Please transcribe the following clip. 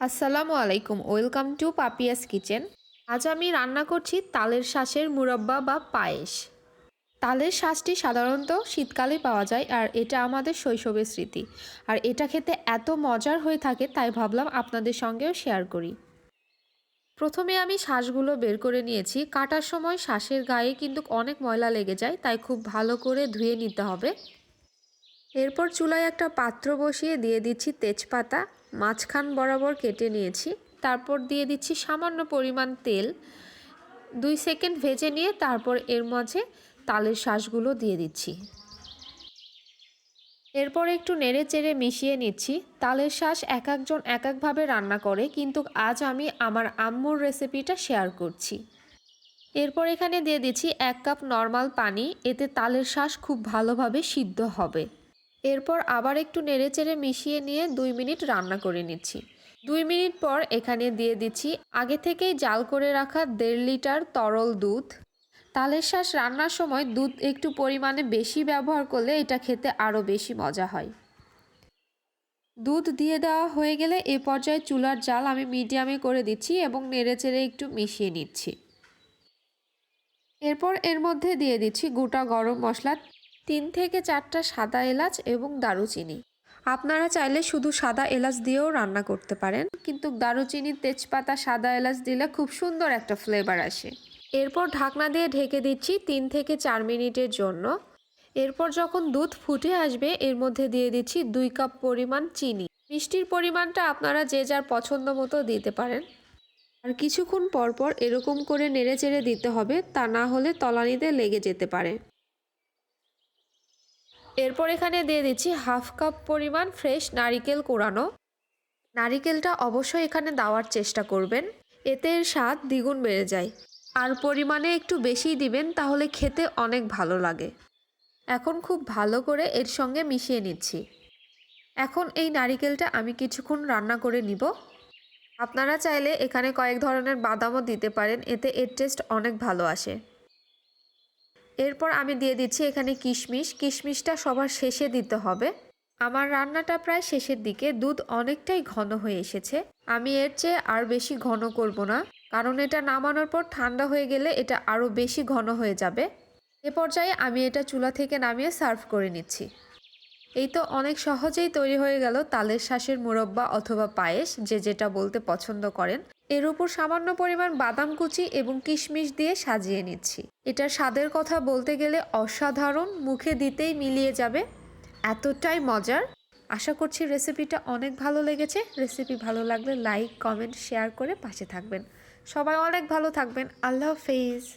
আসসালামু আলাইকুম, welcome to Papiya's kitchen. আজ আমি রান্না করছি তালের শ্বাসের মুরব্বা বা পায়েস। তালের শ্বাসটি সাধারণত শীতকালে পাওয়া যায় আর এটা আমাদের শৈশবের স্মৃতি। আর এটা খেতে এত মজার হয়ে থাকে, তাই ভাবলাম আপনাদের সঙ্গেও শেয়ার করি। প্রথমে আমি শ্বাসগুলো বের করে নিয়েছি। কাটার সময় শ্বাসের গায়ে কিন্তু অনেক ময়লা লেগে যায়, তাই খুব ভালো করে ধুয়ে নিতে হবে। এরপর চুলায় একটা পাত্র বসিয়ে দিয়ে দিচ্ছি তেজপাতা। মাঝখান বরাবর কেটে নিয়েছি। তারপর দিয়ে দিচ্ছি সামান্য পরিমাণ তেল। দুই সেকেন্ড ভেজে নিয়ে তারপর এর মাঝে তালের শ্বাসগুলো দিয়ে দিচ্ছি। এরপর একটু নেড়ে চেড়ে মিশিয়ে নিচ্ছি। তালের শ্বাস এক একজন এক একভাবে রান্না করে, কিন্তু আজ আমি আমার আম্মুর রেসিপিটা শেয়ার করছি। এরপর এখানে দিয়ে দিচ্ছি এক কাপ নর্মাল পানি। এতে তালের শ্বাস খুব ভালোভাবে সিদ্ধ হবে। এরপর আবার একটু নেড়েচেড়ে মিশিয়ে নিয়ে দুই মিনিট রান্না করে নিচ্ছি। দুই মিনিট পর এখানে দিয়ে দিচ্ছি আগে থেকেই জাল করে রাখা দেড় লিটার তরল দুধ। তালের শ্বাস রান্নার সময় দুধ একটু পরিমাণে বেশি ব্যবহার করলে এটা খেতে আরও বেশি মজা হয়। দুধ দিয়ে দেওয়া হয়ে গেলে এ পর্যায়ে চুলার জাল আমি মিডিয়ামে করে দিচ্ছি এবং নেড়েচেড়ে একটু মিশিয়ে নিচ্ছি। এরপর এর মধ্যে দিয়ে দিচ্ছি গোটা গরম মশলা তিন থেকে চারটা সাদা এলাচ এবং দারুচিনি। আপনারা চাইলে শুধু সাদা এলাচ দিয়েও রান্না করতে পারেন, কিন্তু দারুচিনি তেজপাতা সাদা এলাচ দিলে খুব সুন্দর একটা ফ্লেভার আসে। এরপর ঢাকনা দিয়ে ঢেকে দিচ্ছি তিন থেকে চার মিনিটের জন্য। এরপর যখন দুধ ফুটে আসবে, এর মধ্যে দিয়ে দিচ্ছি দুই কাপ পরিমাণ চিনি। মিষ্টির পরিমাণটা আপনারা যে যার পছন্দ মতো দিতে পারেন। আর কিছুক্ষণ পরপর এরকম করে নেড়ে চেড়ে দিতে হবে, তা না হলে তলানিতে লেগে যেতে পারে। এরপর এখানে দিয়ে দিচ্ছি হাফ কাপ পরিমাণ ফ্রেশ নারিকেল কোরানো। নারিকেলটা অবশ্যই এখানে দেওয়ার চেষ্টা করবেন। এতে এর স্বাদ দ্বিগুণ বেড়ে যায়। আর পরিমাণে একটু বেশি দিবেন তাহলে খেতে অনেক ভালো লাগে। এখন খুব ভালো করে এর সঙ্গে মিশিয়ে নিচ্ছি। এখন এই নারিকেলটা আমি কিছুক্ষণ রান্না করে নিব। আপনারা চাইলে এখানে কয়েক ধরনের বাদামও দিতে পারেন, এতে এর টেস্ট অনেক ভালো আসে। এরপর আমি দিয়ে দিচ্ছি এখানে কিশমিশ। কিশমিশটা সবার শেষে দিতে হবে। আমার রান্নাটা প্রায় শেষের দিকে। দুধ অনেকটাই ঘন হয়ে এসেছে। আমি এর চেয়ে আর বেশি ঘন করব না, কারণ এটা নামানোর পর ঠান্ডা হয়ে গেলে এটা আরও বেশি ঘন হয়ে যাবে। এ পর্যায়ে আমি এটা চুলা থেকে নামিয়ে সার্ভ করে নিচ্ছি। এই তো অনেক সহজেই তৈরি হয়ে গেল তালের শ্বাসের মুরব্বা অথবা পায়েস, যে যেটা বলতে পছন্দ করেন। এর উপর সামান্য পরিমাণ বাদাম কুচি এবং কিশমিশ দিয়ে সাজিয়ে নিচ্ছি। এটার স্বাদের কথা বলতে গেলে অসাধারণ, মুখে দিতেই মিলিয়ে যাবে। এতটাই মজার। আশা করছি রেসিপিটা অনেক ভালো লেগেছে। রেসিপি ভালো লাগলে লাইক, কমেন্ট, শেয়ার করে পাশে থাকবেন। সবাই অনেক ভালো থাকবেন। আল্লাহ হাফেজ।